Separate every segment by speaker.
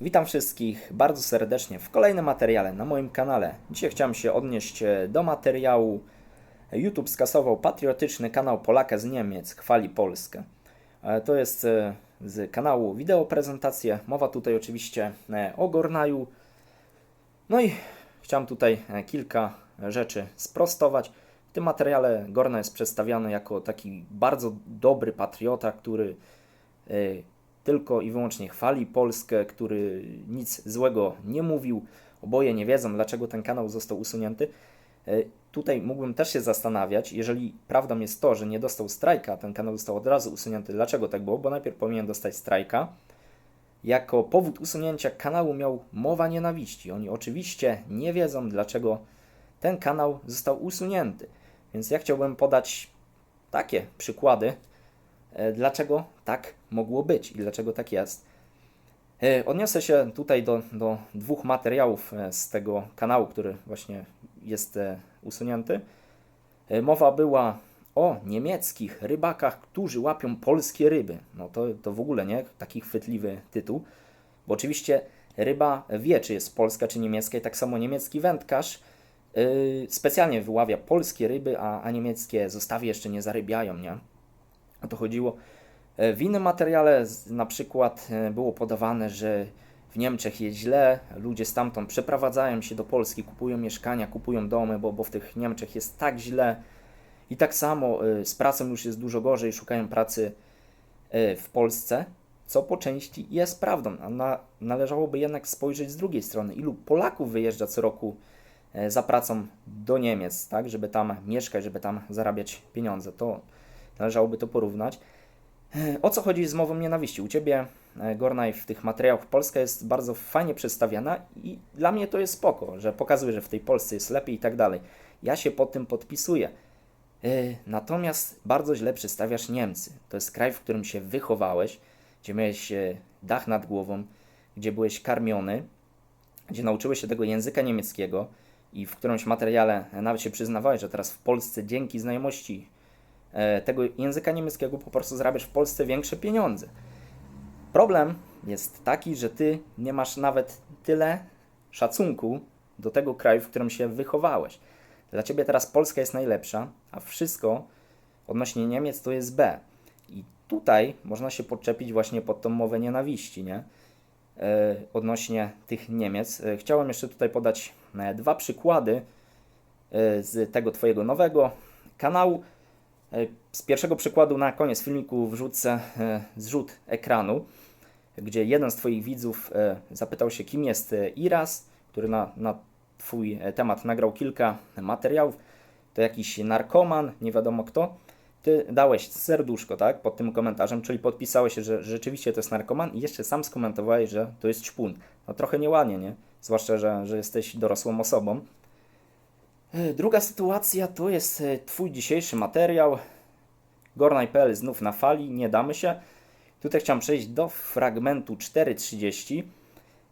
Speaker 1: Witam wszystkich bardzo serdecznie w kolejnym materiale na moim kanale. Dzisiaj chciałem się odnieść e, do materiału YouTube skasował patriotyczny kanał Polaka z Niemiec, chwali Polskę. E, To jest e, z kanału wideo prezentacje. Mowa tutaj oczywiście o Gornaju. No i chciałem tutaj kilka rzeczy sprostować. W tym materiale Gorna jest przedstawiany jako taki bardzo dobry patriota, który tylko i wyłącznie chwali Polskę, który nic złego nie mówił. Oboje nie wiedzą, dlaczego ten kanał został usunięty. E, Tutaj mógłbym też się zastanawiać, jeżeli prawdą jest to, że nie dostał strajka, ten kanał został od razu usunięty, dlaczego tak było? Bo najpierw powinien dostać strajka. Jako powód usunięcia kanału miał mowa nienawiści. Oni oczywiście nie wiedzą, dlaczego ten kanał został usunięty. Więc ja chciałbym podać takie przykłady, dlaczego tak mogło być i dlaczego tak jest. E, Odniosę się tutaj do, do dwóch materiałów e, z tego kanału, który właśnie jest e, usunięty. E, Mowa była o niemieckich rybakach, którzy łapią polskie ryby. No to, to w ogóle nie taki chwytliwy tytuł, bo oczywiście ryba wie, czy jest polska, czy niemiecka, i tak samo niemiecki wędkarz yy, specjalnie wyławia polskie ryby, a, a niemieckie zostawi jeszcze nie zarybiają, nie? O to chodziło. E, W innym materiale na przykład e, było podawane, że w Niemczech jest źle, ludzie stamtąd przeprowadzają się do Polski, kupują mieszkania, kupują domy, bo, bo w tych Niemczech jest tak źle. I tak samo e, z pracą już jest dużo gorzej, szukają pracy w Polsce, co po części jest prawdą. Należałoby jednak spojrzeć z drugiej strony, ilu Polaków wyjeżdża co roku za pracą do Niemiec, tak, żeby tam mieszkać, żeby tam zarabiać pieniądze. To należałoby to porównać. E, O co chodzi z mową nienawiści? U Ciebie, e, Gornaj, w tych materiałach Polska jest bardzo fajnie przedstawiana i dla mnie to jest spoko, że pokazuje, że w tej Polsce jest lepiej i tak dalej. Ja się pod tym podpisuję. E, Natomiast bardzo źle przedstawiasz Niemcy. To jest kraj, w którym się wychowałeś, gdzie miałeś dach nad głową, gdzie byłeś karmiony, gdzie nauczyłeś się tego języka niemieckiego i w którymś materiale nawet się przyznawałeś, że teraz w Polsce dzięki znajomości tego języka niemieckiego po prostu zarabiasz w Polsce większe pieniądze. Problem jest taki, że ty nie masz nawet tyle szacunku do tego kraju, w którym się wychowałeś. Dla ciebie teraz Polska jest najlepsza, a wszystko odnośnie Niemiec to jest B. I tutaj można się podczepić właśnie pod tą mowę nienawiści, nie? E, odnośnie tych Niemiec. E, Chciałem jeszcze tutaj podać e, dwa przykłady e, z tego Twojego nowego kanału. E, Z pierwszego przykładu na koniec filmiku wrzucę e, zrzut ekranu, gdzie jeden z Twoich widzów e, zapytał się, kim jest Iras, który na, na Twój temat nagrał kilka materiałów. To jakiś narkoman, nie wiadomo kto. Ty dałeś serduszko, tak, pod tym komentarzem, czyli podpisałeś się, że rzeczywiście to jest narkoman i jeszcze sam skomentowałeś, że to jest ćpun. No trochę nieładnie, nie? Zwłaszcza, że, że jesteś dorosłą osobą. E, Druga sytuacja to jest e, Twój dzisiejszy materiał. Gornaj.pl znów na fali, nie damy się. Tutaj chciałem przejść do fragmentu 4.30,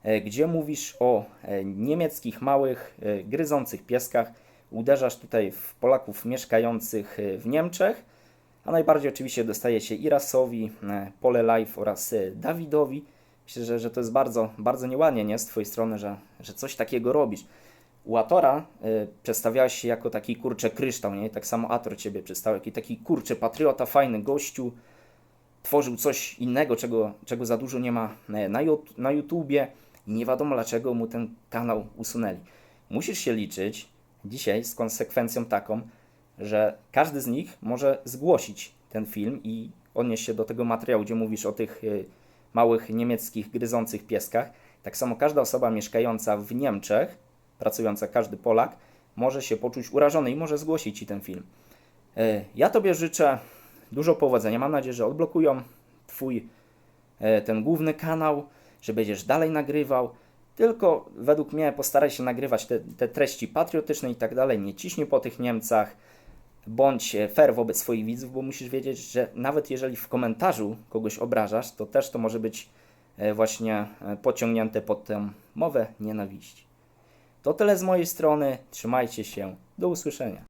Speaker 1: e, gdzie mówisz o niemieckich małych gryzących pieskach. Uderzasz tutaj w Polaków mieszkających w Niemczech, a najbardziej oczywiście dostaje się Irasowi, Pole Life oraz Dawidowi. Myślę, że, że to jest bardzo, bardzo nieładnie nie? z Twojej strony, że, że coś takiego robisz. U Atora y, się jako taki kurcze kryształ, nie? Tak samo Ator ciebie przedstawiał, jako taki kurcze patriota, fajny gościu. Tworzył coś innego, czego, czego za dużo nie ma e, na, na YouTubie i nie wiadomo dlaczego mu ten kanał usunęli. Musisz się liczyć dzisiaj z konsekwencją taką, że każdy z nich może zgłosić ten film i odnieść się do tego materiału, gdzie mówisz o tych y, małych niemieckich gryzących pieskach. Tak samo każda osoba mieszkająca w Niemczech, pracująca każdy Polak, może się poczuć urażony i może zgłosić Ci ten film. E, Ja Tobie życzę dużo powodzenia. Mam nadzieję, że odblokują Twój e, ten główny kanał, że będziesz dalej nagrywał. Tylko według mnie postaraj się nagrywać te, te treści patriotyczne i tak dalej. Nie ciśnij po tych Niemcach. Bądź e, fair wobec swoich widzów, bo musisz wiedzieć, że nawet jeżeli w komentarzu kogoś obrażasz, to też to może być właśnie pociągnięte pod tę mowę nienawiści. To tyle z mojej strony. Trzymajcie się. Do usłyszenia.